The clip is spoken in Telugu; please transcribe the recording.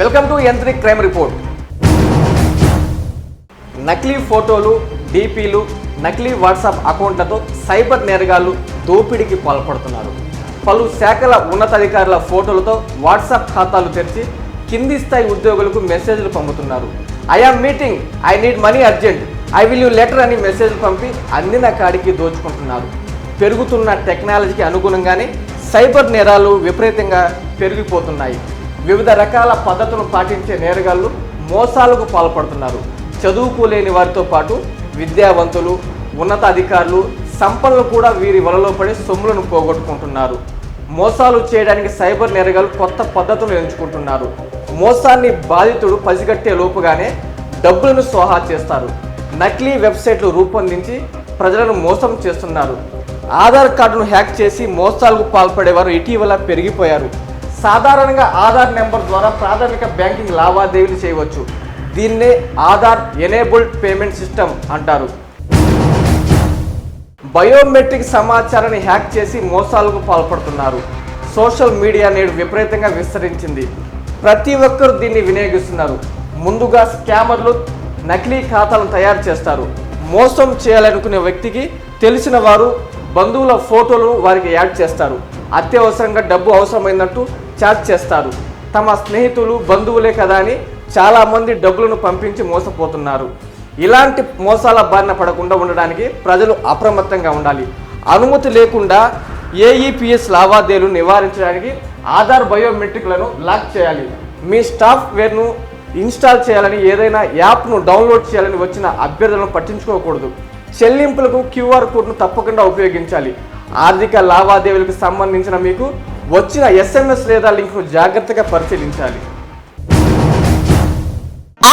Welcome to Yantrik crime report. నకిలీ ఫోటోలు డీపీలు నకిలీ వాట్సాప్ అకౌంట్లతో సైబర్ నేరగాళ్ళు దోపిడీకి పాల్పడుతున్నారు. పలు శాఖల ఉన్నతాధికారుల ఫోటోలతో వాట్సాప్ ఖాతాలు తెరిచి కింది స్థాయి ఉద్యోగులకు మెసేజ్లు పంపుతున్నారు. I am meeting I need money urgent I will you letter అని మెసేజ్ పంపి అందిన కాడికి దోచుకుంటున్నారు. పెరుగుతున్న టెక్నాలజీకి అనుగుణంగానే సైబర్ నేరాలు విపరీతంగా పెరిగిపోతున్నాయి. వివిధ రకాల పద్ధతులు పాటించే నేరగాళ్ళు మోసాలకు పాల్పడుతున్నారు. చదువుకోలేని వారితో పాటు విద్యావంతులు ఉన్నతాధికారులు సంపన్నులు కూడా వీరి వలలో పడి సొమ్ములను పోగొట్టుకుంటున్నారు. మోసాలు చేయడానికి సైబర్ నేరగాళ్ళు కొత్త పద్ధతులు ఎంచుకుంటున్నారు. మోసాన్ని బాధితుడు పసిగట్టే లోపుగానే డబ్బులను సోహా చేస్తారు. నకిలీ వెబ్సైట్లు రూపొందించి ప్రజలను మోసం చేస్తున్నారు. ఆధార్ కార్డును హ్యాక్ చేసి మోసాలకు పాల్పడేవారు ఇటీవల పెరిగిపోయారు. సాధారణంగా ఆధార్ నెంబర్ ద్వారా ప్రాథమిక బ్యాంకింగ్ లావాదేవీలు చేయవచ్చు. దీన్నే ఆధార్ ఎనేబుల్డ్ పేమెంట్ సిస్టమ్ అంటారు. బయోమెట్రిక్ సమాచారాన్ని హ్యాక్ చేసి మోసాలకు పాల్పడుతున్నారు. సోషల్ మీడియా నేడు విపరీతంగా విస్తరించింది. ప్రతి ఒక్కరు దీన్ని వినియోగిస్తున్నారు. ముందుగా స్కామర్లు నకిలీ ఖాతాలను తయారు చేస్తారు. మోసం చేయాలనుకునే వ్యక్తికి తెలిసిన వారు బంధువుల ఫోటోలు వారికి యాడ్ చేస్తారు. అత్యవసరంగా డబ్బు అవసరమైందంటూ ఛార్జ్ చేస్తారు. తమ స్నేహితులు బంధువులే కదా అని చాలామంది డబ్బులను పంపించి మోసపోతున్నారు. ఇలాంటి మోసాల బారిన పడకుండా ఉండడానికి ప్రజలు అప్రమత్తంగా ఉండాలి. అనుమతి లేకుండా ఏఈపిఎస్ లావాదేవీలు నివారించడానికి ఆధార్ బయోమెట్రిక్లను లాక్ చేయాలి. మీ సాఫ్ట్వేర్ను ఇన్స్టాల్ చేయాలని ఏదైనా యాప్ను డౌన్లోడ్ చేయాలని వచ్చిన అభ్యర్థులను పట్టించుకోకూడదు. చెల్లింపులకు క్యూఆర్ కోడ్ను తప్పకుండా ఉపయోగించాలి. ఆర్థిక లావాదేవీలకు సంబంధించిన మీకు వచ్చిన ఎస్ఎంఎస్ లేదా లింక్ను జాగ్రత్తగా పరిశీలించాలి.